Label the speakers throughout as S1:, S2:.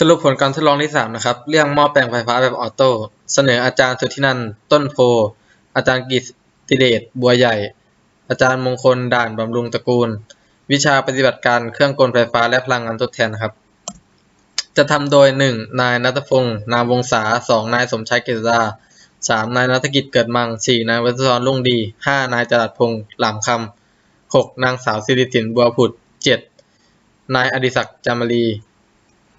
S1: สรุปผลการทดลองที่ 3 นะครับ เรื่องหม้อแปลงไฟฟ้าแบบออโต้ เสนออาจารย์สุทธินันท์ต้นโพ อาจารย์กิตติเดชบัวใหญ่ อาจารย์มงคลด่านบำรุงตระกูล วิชาปฏิบัติการเครื่องกลไฟฟ้าและพลังงานทดแทนครับ จะทำโดย 1. นายนัทพงศ์นามวงศา 2. นายสมชายเกษดา 3. นายนัฐกิจเกิดมัง 4. นายวัชรรุ่งดี 5. นายจรัสพงษ์หลามคำ 6. นางสาวสิริสินบัวผุด 7. นายอดิศักดิ์จามรี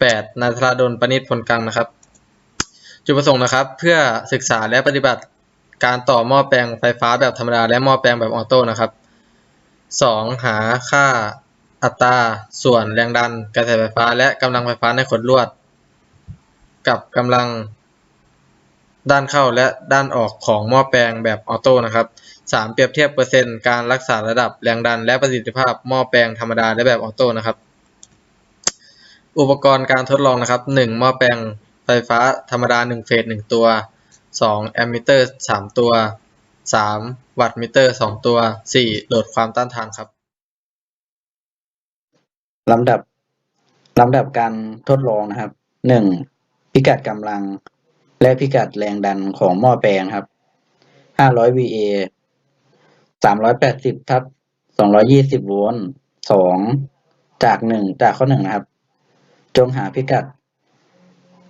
S1: 8. นายธราดลปณิชผลกลางนะครับ จุดประสงค์นะครับ เพื่อศึกษาและปฏิบัติการต่อหม้อแปลงไฟฟ้าแบบธรรมดาและหม้อแปลงแบบออโต้นะครับ 2. หาค่าอัตราส่วนแรงดันกระแสไฟฟ้า และกำลังไฟฟ้าในขดลวด กับกำลังด้านเข้าและด้านออกของหม้อแปลงแบบออโต้นะครับ 3. เปรียบเทียบเปอร์เซ็นต์การรักษาระดับแรงดันและประสิทธิภาพหม้อแปลงธรรมดาและแบบออโต้นะครับ อุปกรณ์การทดลองนะครับ 1. หม้อแปลงไฟฟ้าธรรมดา 1 เฟส 1 ตัว 2. แอมมิเตอร์ 3 ตัว 3. วัตต์มิเตอร์ 2 ตัว 4. โหลดความต้านทานครับ
S2: ลำดับลำดับการทดลองนะครับหนึ่งพิกัดกำลัง และพิกัดแรงดันของหม้อแปลงครับห้าร้อย VA สามร้อยแปดสิบทับสองร้อยี่สิบโวลต์สองจากหนึ่งจากข้อหนึ่งนะครับ จงหาพิกัด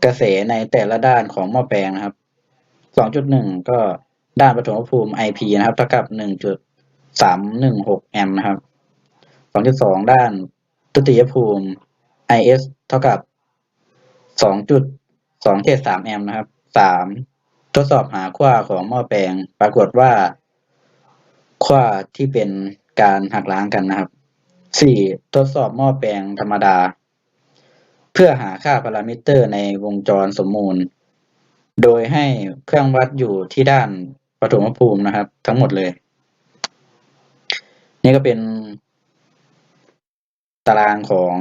S2: กระแสในแต่ละด้านของหม้อแปลงนะครับสองจุดหนึ่งก็ด้านปฐมภูมิ IP นะครับ เท่ากับหนึ่งจุดสามหนึ่งหกแอมป์นะครับสองจุดสองด้านตุติยภูมิ IS เท่ากับ 2.273 แอมป์นะครับ 3. ทดสอบหาขั้วของหม้อแปลง ปรากฏว่าขั้วที่เป็นการหักล้างกันนะครับ 4. ทดสอบหม้อแปลงธรรมดา เพื่อหาค่าพารามิเตอร์ในวงจรสมมูล โดยให้เครื่องวัดอยู่ที่ด้านปฐมภูมินะครับ ทั้งหมดเลย นี่ก็เป็น ตารางของ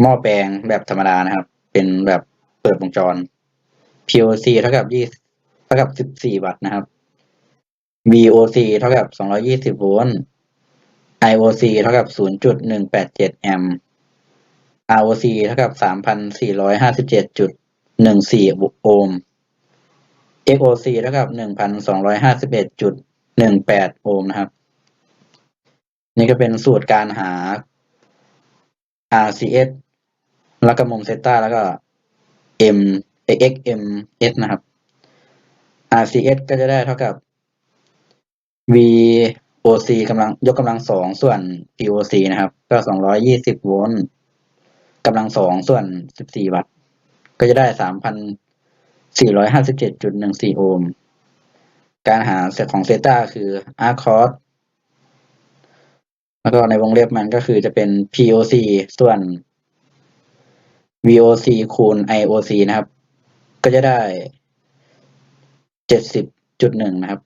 S2: หม้อแปลงแบบธรรมดานะครับ เป็นแบบเปิดวงจร POC เท่ากับยี่เท่ากับสิบสี่วัตต์นะครับ VOC เท่ากับสองร้อยี่สิบโวลต์ IOC เท่ากับศูนย์จุดหนึ่งแปดเจ็ดแอมป์ ROC เท่ากับสามพันสี่ร้อยห้าสิบเจ็ดจุดหนึ่งสี่โอห์ม XOC เท่ากับหนึ่งพันสองร้อยห้าสิบเอ็ดจุดหนึ่งแปดโอห์มนะครับ นี่ก็เป็นสูตรการหา RCS แล้วก็มุมเซตาแล้วก็ M XMS นะครับ RCS ก็จะได้เท่ากับ VOC กำลังยกกำลังสองส่วน POC นะครับ ก็สองร้อยยี่สิบโวลต์ กำลังสองส่วนสิบสี่วัตต์ ก็จะได้สามพันสี่ร้อยห้าสิบเจ็ดจุดหนึ่งสี่โอห์ม การหาเซตของเซตาคือ R cos แล้วก็ในวงเล็บมันก็คือจะเป็น POC ส่วน VOC คูณ IOC นะครับ ก็จะได้เจ็ดสิบจุดหนึ่งนะครับ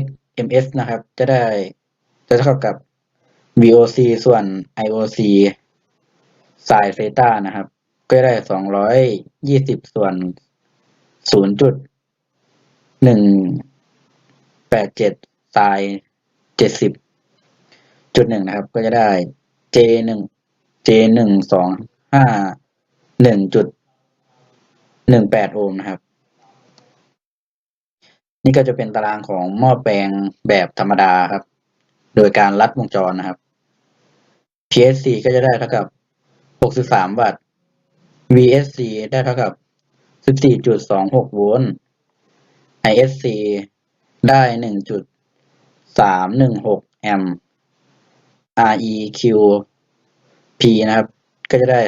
S2: XMS นะครับ จะได้จะเท่ากับ VOC ส่วน IOC สายเซต้านะครับ ก็ได้สองร้อยยี่สิบส่วนศูนย์จุดหนึ่งแปดเจ็ดสายเจ็ดสิบจุดหนึ่งนะครับ ก็จะได้ J หนึ่ง J หนึ่งสองห้าหนึ่งจุดหนึ่งแปดโอห์มนะครับ นี่ก็จะเป็นตารางของหม้อแปลงแบบธรรมดาครับ โดยการลัดวงจรนะครับ PSC ก็จะได้เท่ากับ หกสิบสามวัตต์ VSC ได้เท่ากับสิบสี่จุดสองหกโวลต์ ISC ได้หนึ่งจุดสามหนึ่งหกแอมป์ REQ P นะครับ ก็จะได้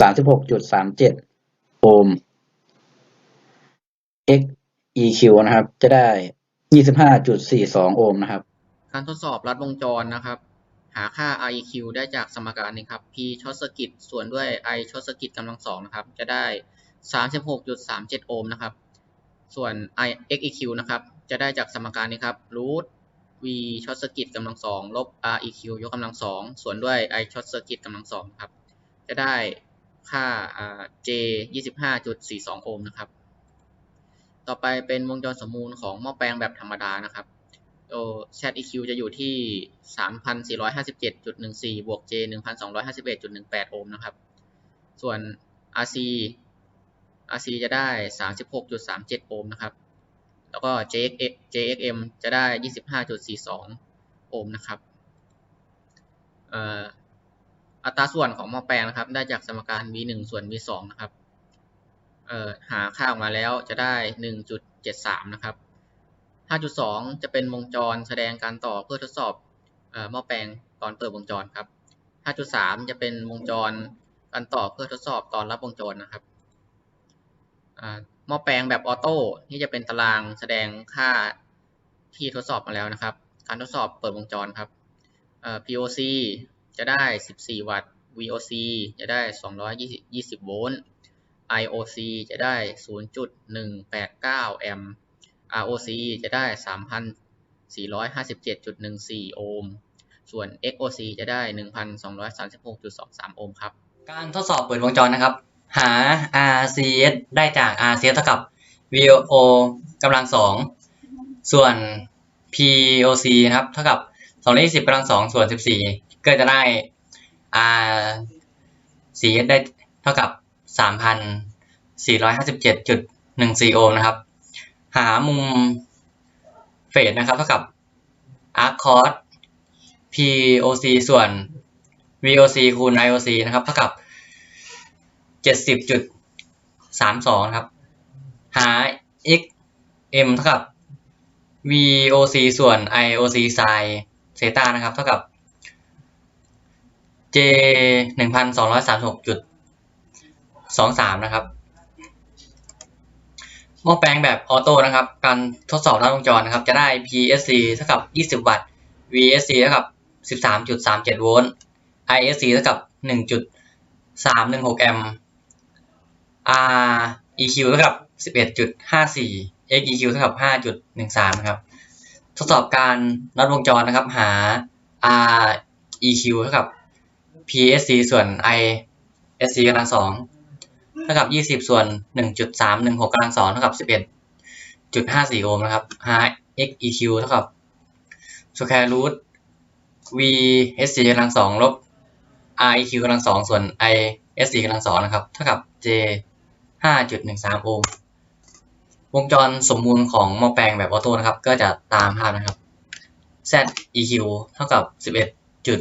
S2: สามสิบหกจุดสามเจ็ดโอห์ม XEQ นะครับ จะได้ยี่สิบห้าจุดสี่สองโอห์มนะครับ
S3: การทดสอบลัดวงจรนะครับ หาค่า REQ ได้จากสมการนี้ครับ P ช็อตเซอร์กิตส่วนด้วย I ช็อตเซอร์กิตกำลังสองนะครับ จะได้ 36.37 โอห์มนะครับ ส่วน I XEQ นะครับ จะได้จากสมการนี้ครับ root V ช็อตเซอร์กิตกำลังสองลบ REQ ยกกำลังสองส่วนด้วย I ช็อตเซอร์กิตกำลังสองครับ จะได้ค่า J 25.42 โอห์มนะครับ ต่อไปเป็นวงจรสมมูลของหม้อแปลงแบบธรรมดานะครับ โอ้ ZEQ จะอยู่ที่ 3,457.14 บวก J 1,251.18 โอห์มนะครับ ส่วน RC RC จะได้ 36.37 โอห์มนะครับ แล้วก็ JX JXM จะได้ 25.42 โอห์มนะครับอัตราส่วนของหม้อแปลงนะครับ ได้จากสมการ v 1 ส่วน v 2 นะครับหาค่าออกมาแล้วจะได้ 1.73 นะครับ 5.2 จะเป็นวงจรแสดงการต่อเพื่อทดสอบหม้อแปลงตอนเปิดวงจรครับ 5.3 จะเป็นวงจรการต่อเพื่อทดสอบตอนรับวงจรนะครับหม้อแปลงแบบออโต้นี่จะเป็นตารางแสดงค่าที่ทดสอบมาแล้วนะครับ การทดสอบเปิดวงจรครับ POC จะได้ 14 วัตต์ VOC จะได้ 220 โวลต์ IOC จะได้ 0.189 แอมป์ ROC จะได้ 3,457.14 โอห์ม ส่วน XOC จะได้ 1,236.23 โอห์มครับ
S4: การทดสอบเปิดวงจรนะครับ หา RCS ได้จาก RCS เท่ากับ VO กำลังสองส่วน POC นะครับ เท่ากับ220กำลังสองส่วน14ก็จะได้ RCS ได้เท่ากับ3,457.14โอห์มนะครับ หามุมเฟสนะครับเท่ากับ arc cos POC ส่วน VOC คูณ IOC นะครับเท่ากับเจ็ดสิบจุดสามสองครับ หา XM เท่ากับ VOC ส่วน IOC sin เซตานะครับ เท่ากับ J หนึ่งพันสองร้อยสามสิบหกจุดสองสามนะครับ หม้อแปลงแบบออโต้นะครับ การทดสอบลัดวงจรนะครับ จะได้ PSC เท่ากับยี่สิบวัตต์ VSC เท่ากับสิบสามจุดสามเจ็ดโวลต์ ISC เท่ากับหนึ่งจุดสามหนึ่งหกแอมป์ R EQ เท่ากับสิบเอ็ดจุดห้าสี่ X EQ เท่ากับห้าจุดหนึ่งสามนะครับ ทดสอบการนัดวงจรนะครับ หา R EQ เท่ากับ PSC ส่วน ISC กำลังสอง เท่ากับยี่สิบส่วนหนึ่งจุดสามหนึ่งหกกำลังสองเท่ากับสิบเอ็ดจุดห้าสี่โอห์มนะครับหา X EQ เท่ากับ square root VSC กำลังสองลบ REQ กำลังสองส่วน ISC กำลังสองนะครับ เท่ากับ J ห้าจุดหนึ่งสามโอห์มวงจรสมมูลของหม้อแปลงแบบออโต้นะครับ ก็จะตามภาพนะครับ Z EQ เท่ากับสิบเอ็ดจุด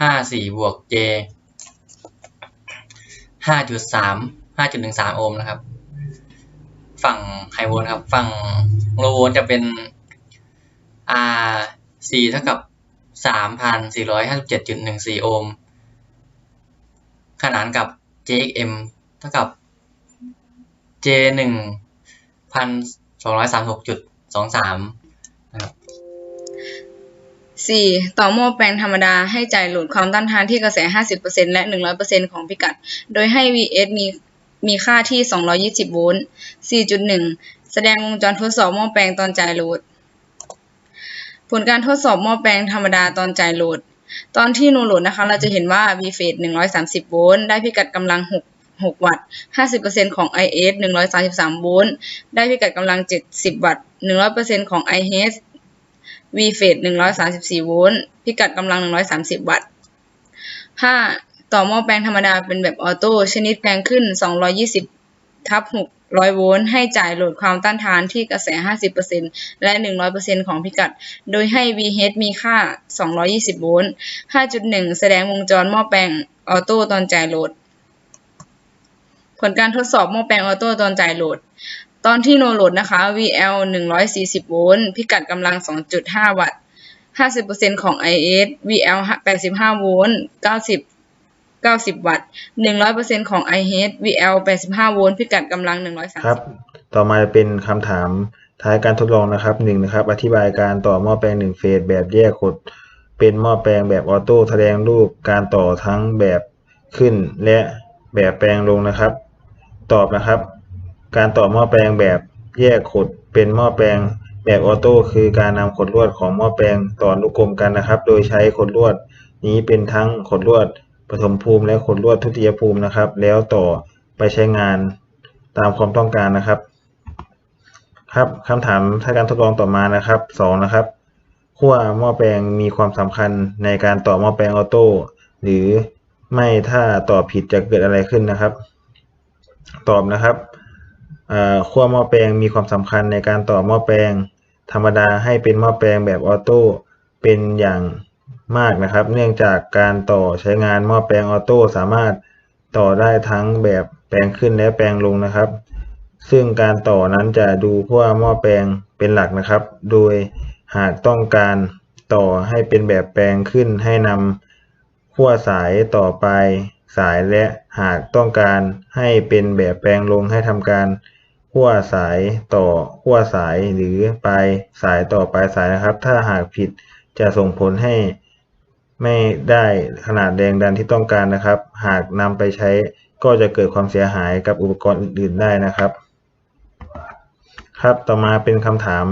S4: ห้าสี่บวก J 5.3 5.13 โอห์มนะครับ ฝั่งไฮโวลต์ครับ ฝั่งโลโวลต์จะเป็น R 4เท่ากับ 3,457.14 โอห์มขนานกับ JXM เท่ากับ J 1,236.23
S5: 4. ต่อหม้อแปลงธรรมดาให้จ่ายโหลดความต้านทานที่กระแส 50%และ 100%ของพิกัด โดยให้ Vs มีมีค่าที่ 220 โวลต์ 4.1 แสดงวงจรทดสอบหม้อแปลงตอนจ่ายโหลด ผลการทดสอบหม้อแปลงธรรมดาตอนจ่ายโหลด ตอนที่โนโหลดนะคะ เราจะเห็นว่า V phase 130 โวลต์ ได้พิกัดกำลัง 6 6 วัตต์ 50%ของ IS 133 โวลต์ ได้พิกัดกำลัง 70 วัตต์ 100%ของ IH V phase 134 โวลต์ พิกัดกำลัง 130 วัตต์ 5. ต่อหม้อแปลงธรรมดาเป็นแบบออโต้ ชนิดแปลงขึ้น 220 ทับ 600 โวลต์ ให้จ่ายโหลดความต้านทานที่กระแส 50%และ 100%ของพิกัด โดยให้ VH มีค่า 220 โวลต์ 5.1 แสดงวงจรหม้อแปลงออโต้ตอนจ่ายโหลด ผลการทดสอบหม้อแปลงออโต้ตอนจ่ายโหลด ตอนที่โนโหลดนะคะ VL 140 โวลต์ พิกัดกำลัง 2.5 วัตต์ 50%ของ IS VL 85 โวลต์ 90 90 วัตต์ 100%ของ IH VL 85 โวลต์พิกัดกำลัง 130
S6: ครับ ต่อมาเป็นคำถามท้ายการทดลองนะครับหนึ่งนะครับ อธิบายการต่อหม้อแปลงหนึ่งเฟสแบบแยกขด เป็นหม้อแปลงแบบออโต้แสดงรูปการต่อทั้งแบบขึ้นและแบบแปลงลงนะครับ ตอบนะครับ การต่อหม้อแปลงแบบแยกขดเป็นหม้อแปลงแบบออโต้คือการนำขดลวดของหม้อแปลงต่ออนุกรมกันนะครับ โดยใช้ขดลวดนี้เป็นทั้งขดลวดปฐมภูมิ และขดลวดทุติยภูมินะครับ แล้วต่อไปใช้งานตามความต้องการนะครับ ครับคำถามถ้าการทดลองต่อมานะครับสองนะครับขั้วหม้อแปลงมีความสำคัญในการต่อหม้อแปลงออโต้หรือไม่ถ้าตอบผิดจะเกิดอะไรขึ้นนะครับ ตอบนะครับ ขั้วหม้อแปลงมีความสำคัญในการต่อหม้อแปลง ธรรมดาให้เป็นหม้อแปลงแบบออโต้เป็นอย่างมากนะครับ เนื่องจากการต่อใช้งานหม้อแปลงออโต้สามารถต่อได้ทั้งแบบแปลงขึ้นและแปลงลงนะครับ ซึ่งการต่อนั้นจะดูขั้วหม้อแปลงเป็นหลักนะครับ โดยหากต้องการต่อให้เป็นแบบแปลงขึ้นให้นำขั้วสายต่อไปสายและหากต้องการให้เป็นแบบแปลงลงให้ทำการ ขั้วสายต่อขั้วสายหรือปลายสายต่อปลายสายนะครับ ถ้าหากผิดจะส่งผลให้ไม่ได้ขนาดแรงดันที่ต้องการนะครับ หากนำไปใช้ก็จะเกิดความเสียหายกับอุปกรณ์อื่น ๆ ได้นะครับ ครับต่อมาเป็นคำถาม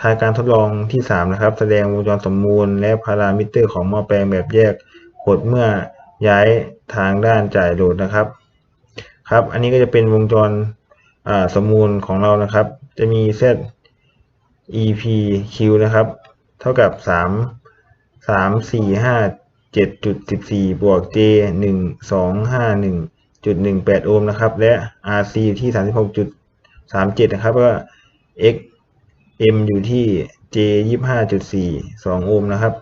S6: ทายการทดลองที่ 3 นะครับ แสดงวงจรสมมูลและพารามิเตอร์ของหม้อแปลงแบบแยกขดเมื่อย้ายทางด้านจ่ายโหลดนะครับ ครับ อันนี้ก็จะเป็นวงจร สมมูลของเรานะครับ จะมีเซต EP Q นะครับ เท่ากับ 3 3 4 5 7.14 บวก J 1 2 5 1จุด18 โอห์มนะครับ และ RC อยู่ที่ 36.37 นะครับก็ X M อยู่ที่ J 25.42 โอห์มนะครับ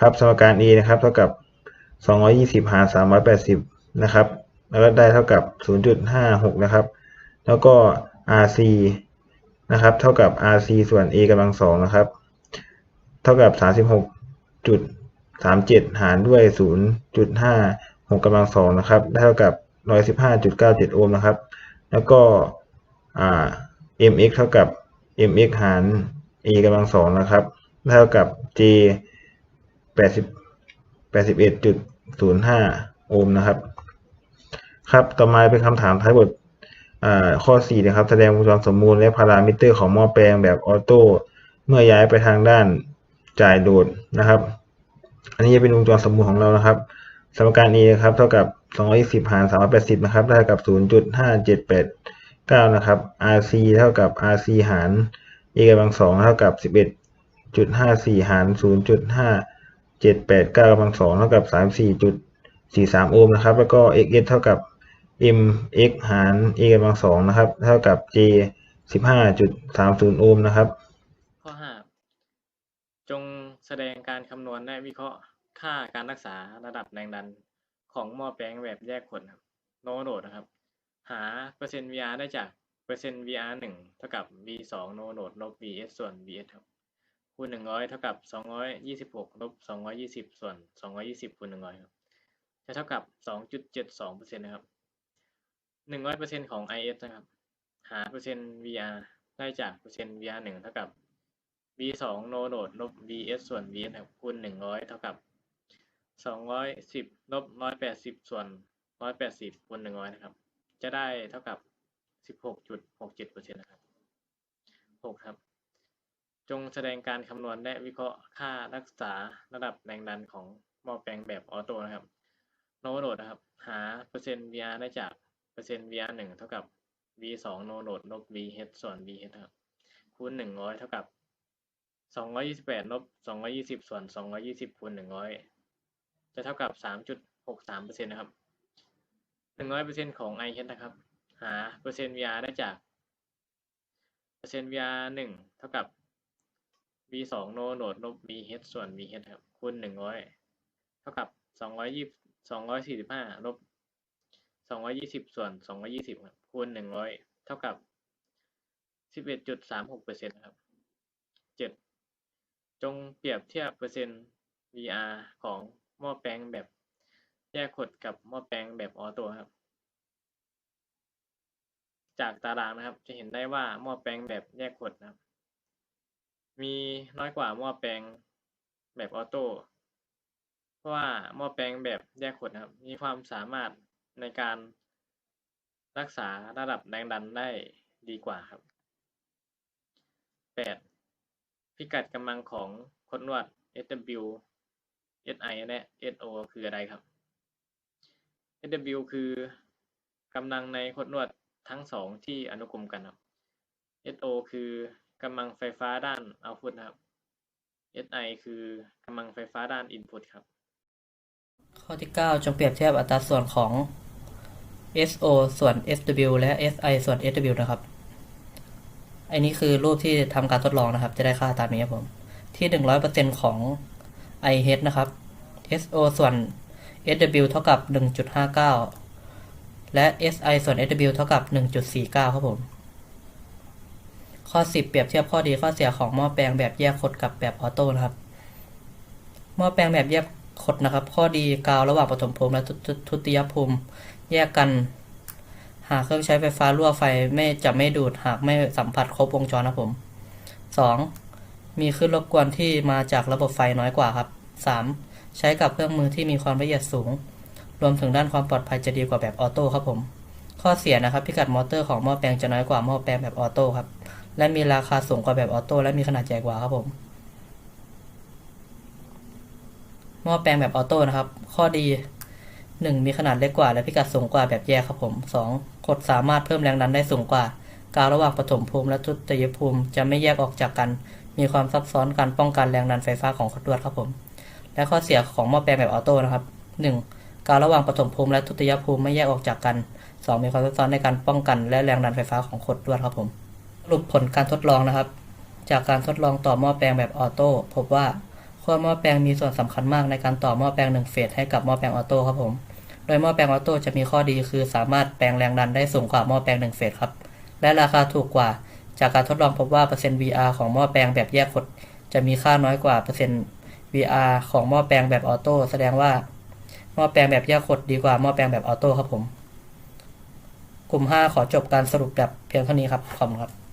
S6: ครับสมการ A นะครับ เท่ากับ 220 หาร 380 นะครับ แล้วก็ได้เท่ากับ 0.56 นะครับ แล้วก็ RC นะครับ เท่ากับ RC ส่วน A กำลังสองนะครับ เท่ากับ36.37 หารด้วย 0.56กำลังสองนะครับ ได้เท่ากับ 115.97 โอห์มนะครับ แล้วก็อ่า mx เท่ากับ mx หาร a กำลังสองนะครับ เท่ากับ j 80 81.05 โอห์มนะครับ ครับ ต่อมาเป็นคำถามท้ายบท ข้อ4นะครับแสดงวงจรสมมูลและพารามิเตอร์ของหม้อแปลงแบบออโต้เมื่อย้ายไปทางด้านจ่ายโหลดนะครับ อันนี้จะเป็นวงจรสมมูลของเรานะครับ สมการ A นะครับเท่ากับ 220 หาร 380 นะครับได้เท่ากับ 0.5789 นะครับ RC เท่ากับ RC หาร A กำลังสองเท่ากับ 11.54 หาร 0.5789กำลังสองเท่ากับ 34.43 โอห์มนะครับ แล้วก็ XS เท่ากับ MX หาร A กำลังสองนะครับ เท่ากับ J 15.30โอห์มนะครับ
S7: ข้อ5จงแสดงการคำนวณและวิเคราะห์ค่าการรักษาระดับแรงดันของหม้อแปลงแบบแยกขดครับโนโดดนะครับ หาเปอร์เซ็นต์ VR ได้จากเปอร์เซ็นต์ VR หนึ่งเท่ากับ V สองโนโดดลบ VS ส่วน VS ครับคูณหนึ่งร้อยเท่ากับสองร้อยยี่สิบหกลบสองร้อยยี่สิบส่วนสองร้อยยี่สิบคูณหนึ่งร้อยครับจะเท่ากับสองจุดเจ็ดสองเปอร์เซ็นต์นะครับ หนึ่งร้อยเปอร์เซ็นต์ของ IS นะครับ หาเปอร์เซ็นต์ VR ได้จากเปอร์เซ็นต์ VR หนึ่งเท่ากับ v สองโนโดดลบ vs ส่วน vs ครับคูณหนึ่งร้อยเท่ากับสองร้อยสิบลบร้อยแปดสิบส่วนร้อยแปดสิบคูณหนึ่งร้อยนะครับ จะได้เท่ากับสิบหกจุดหกเจ็ดเปอร์เซ็นต์นะครับหกครับ จงแสดงการคำนวณและวิเคราะห์ค่ารักษาระดับแรงดันของหม้อแปลงแบบออโต้นะครับ โนโดดนะครับ หาเปอร์เซ็นต์ VR ได้จาก เปอร์เซ็นต์ VR หนึ่งเท่ากับ v สองโนโดดลบ vh ส่วน vh ครับคูณหนึ่งร้อยเท่ากับสองร้อยยี่สิบแปดลบสองร้อยี่สิบส่วนสองร้อยี่สิบคูณหนึ่งร้อยจะเท่ากับสามจุดหกสามเปอร์เซ็นต์นะครับหนึ่งร้อยเปอร์เซ็นต์ของ i h นะครับ หาเปอร์เซ็นต์ VR ได้จากเปอร์เซ็นต์ VR หนึ่งเท่ากับ v สองโนโดดลบ vh ส่วน vh ครับคูณหนึ่งร้อยเท่ากับสองร้อยยี่สองร้อยสี่สิบห้าลบ สองร้อยี่สิบส่วนสองร้อยี่สิบครับคูณหนึ่งร้อยเท่ากับสิบเอ็ดจุดสามหกเปอร์เซ็นต์นะครับเจ็ดจงเปรียบเทียบเปอร์เซ็นต์ VR ของหม้อแปลงแบบแยกขดกับหม้อแปลงแบบออโต้ครับ จากตารางนะครับจะเห็นได้ว่าหม้อแปลงแบบแยกขดนะครับ มีน้อยกว่าหม้อแปลงแบบออโต้เพราะว่าหม้อแปลงแบบแยกขดนะครับ มีความสามารถ ในการรักษาระดับแรงดันได้ดีกว่าครับ 8. พิกัดกำลังของคดลวด SW SI และ SO คืออะไรครับ SW คือกำลังในคดลวดทั้งสองที่อนุกรมกันครับ SO คือกำลังไฟฟ้าด้าน output นะครับ SI คือกำลังไฟฟ้าด้าน input ครับ
S8: ข้อที่ 9 จงเปรียบเทียบอัตราส่วนของ SO ส่วน SW และ SI ส่วน SW นะครับ อันนี้คือรูปที่ทำการทดลองนะครับ จะได้ค่าตามนี้ครับผม ที่ 100%ของ IH นะครับ SO ส่วน SW เท่ากับ 1.59 และ SI ส่วน SW เท่ากับ 1.49 ครับผม ข้อ 10 เปรียบเทียบข้อดีข้อเสียของหม้อแปลงแบบแยกขดกับแบบออโต้นะครับ หม้อแปลงแบบแยกขดนะครับ ข้อดีกาวระหว่างปฐมภูมิและทุทุทุติยภูมิ แยกกัน หากเครื่องใช้ไฟฟ้ารั่วไฟไม่จะไม่ดูดหากไม่สัมผัสครบวงจรนะผม 2. มีคลื่นรบกวนที่มาจากระบบไฟน้อยกว่าครับ 3. ใช้กับเครื่องมือที่มีความละเอียดสูง รวมถึงด้านความปลอดภัยจะดีกว่าแบบออโต้ครับผม ข้อเสียนะครับ พิกัดมอเตอร์ของหม้อแปลงจะน้อยกว่าหม้อแปลงแบบออโต้ครับ และมีราคาสูงกว่าแบบออโต้และมีขนาดใหญ่กว่าครับผมหม้อแปลงแบบออโต้นะครับ ข้อดี 1. มีขนาดเล็กกว่าและพิกัดสูงกว่าแบบแยกครับผม 2. กดสามารถเพิ่มแรงดันได้สูงกว่า กาวระหว่างปฐมภูมิและทุติยภูมิจะไม่แยกออกจากกัน มีความซับซ้อนการป้องกันแรงดันไฟฟ้าของขดลวดครับผม และข้อเสียของหม้อแปลงแบบออโต้นะครับ 1. กาวระหว่างปฐมภูมิและทุติยภูมิไม่แยกออกจากกัน 2. มีความซับซ้อนในการป้องกันและแรงดันไฟฟ้าของขดลวดครับผมสรุปผลการทดลองนะครับ จากการทดลองต่อหม้อแปลงแบบออโต้พบว่า ขั้วหม้อแปลงมีส่วนสำคัญมากในการต่อหม้อแปลงหนึ่งเฟสให้กับหม้อแปลงออโต้ครับผม โดยหม้อแปลงออโต้จะมีข้อดีคือสามารถแปลงแรงดันได้สูงกว่าหม้อแปลงหนึ่งเฟสครับ และราคาถูกกว่า จากการทดลองพบว่าเปอร์เซ็นต์ VR ของหม้อแปลงแบบแยกขดจะมีค่าน้อยกว่าเปอร์เซ็นต์ VR ของหม้อแปลงแบบออโต้แสดงว่าหม้อแปลงแบบแยกขดดีกว่าหม้อแปลงแบบออโต้ครับผม กลุ่ม 5 ขอจบการสรุปแบบเพียงเท่านี้ครับ ขอบคุณครับ